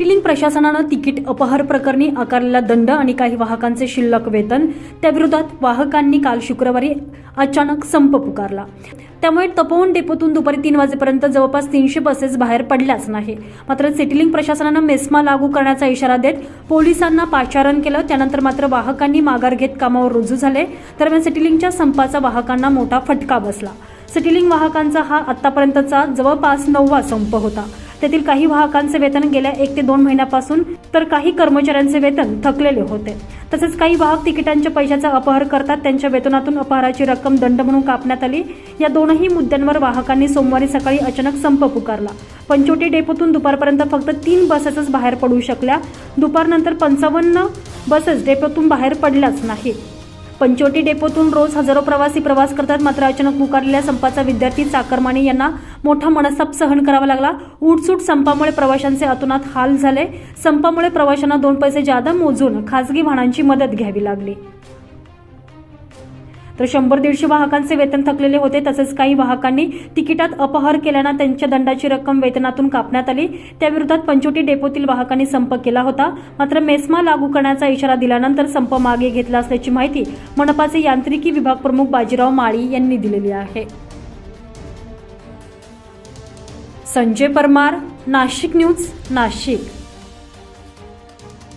Tilling प्रशासनानं ticket अपहार प्रकरणी आकारलेला दंड आणि काही वाहकांचे शिल्लक वेतन त्याविरोधात वाहकांनी काल शुक्रवारी अचानक संप पुकारला. त्यामुळे तपोवन डेपोतून दुपारी तीन वाजेपर्यंत जवळपास तीनशे बसेस बाहेर पडल्याच नाही. मात्र सिटिलिंग प्रशासनानं मेस्मा लागू करण्याचा इशारा देत पोलिसांना पाचारण केलं. त्यानंतर मात्र वाहकांनी माघार घेत कामावर रुजू झाले. दरम्यान सिटिलिंगच्या संपाचा वाहकांना मोठा फटका बसला. सिटिलिंग वाहकांचा हा आतापर्यंतचा जवळपास नववा संप होता. त्यातील काही वाहकांचे वेतन गेल्या एक ते दोन महिन्यापासून तर काही कर्मचाऱ्यांचे वेतन थकलेले होते. तसेच काही वाहक तिकिटांच्या पैशाचा अपहार करतात त्यांच्या वेतनातून अपहाराची रक्कम दंड म्हणून कापण्यात आली. या दोनही मुद्द्यांवर वाहकांनी सोमवारी सकाळी अचानक संप पुकारला. पंचवटी डेपोतून दुपारपर्यंत फक्त तीन बसेसच बाहेर पडू शकल्या. दुपारनंतर पंचावन्न बसेस डेपोतून बाहेर पडल्याच नाहीत. पंचवटी डेपोतून रोज हजारो प्रवासी प्रवास करतात. मात्र अचानक पुकारलेल्या संपाचा विद्यार्थी चाकरमाने यांना मोठा मनस्ताप सहन करावा लागला. उठसूट संपामुळे प्रवाशांचे अतोनात हाल झाले. संपामुळे प्रवाशांना दोन पैसे जादा मोजून खासगी वाहनांची मदत घ्यावी लागली. तर शंभर दीडशे वाहकांचे वेतन थकलेले होते. तसेच काही वाहकांनी तिकिटात अपहार केल्यानं त्यांच्या दंडाची रक्कम वेतनातून कापण्यात आली. त्याविरोधात पंचोटी डेपोतील वाहकांनी संप केला होता. मात्र मेस्मा लागू करण्याचा इशारा दिल्यानंतर संप मागे घेतला असल्याची माहिती मनपाचे यांत्रिकी विभाग प्रमुख बाजीराव माळी यांनी दिलेली आहे. संजय परमार नाशिक न्यूज नाशिक.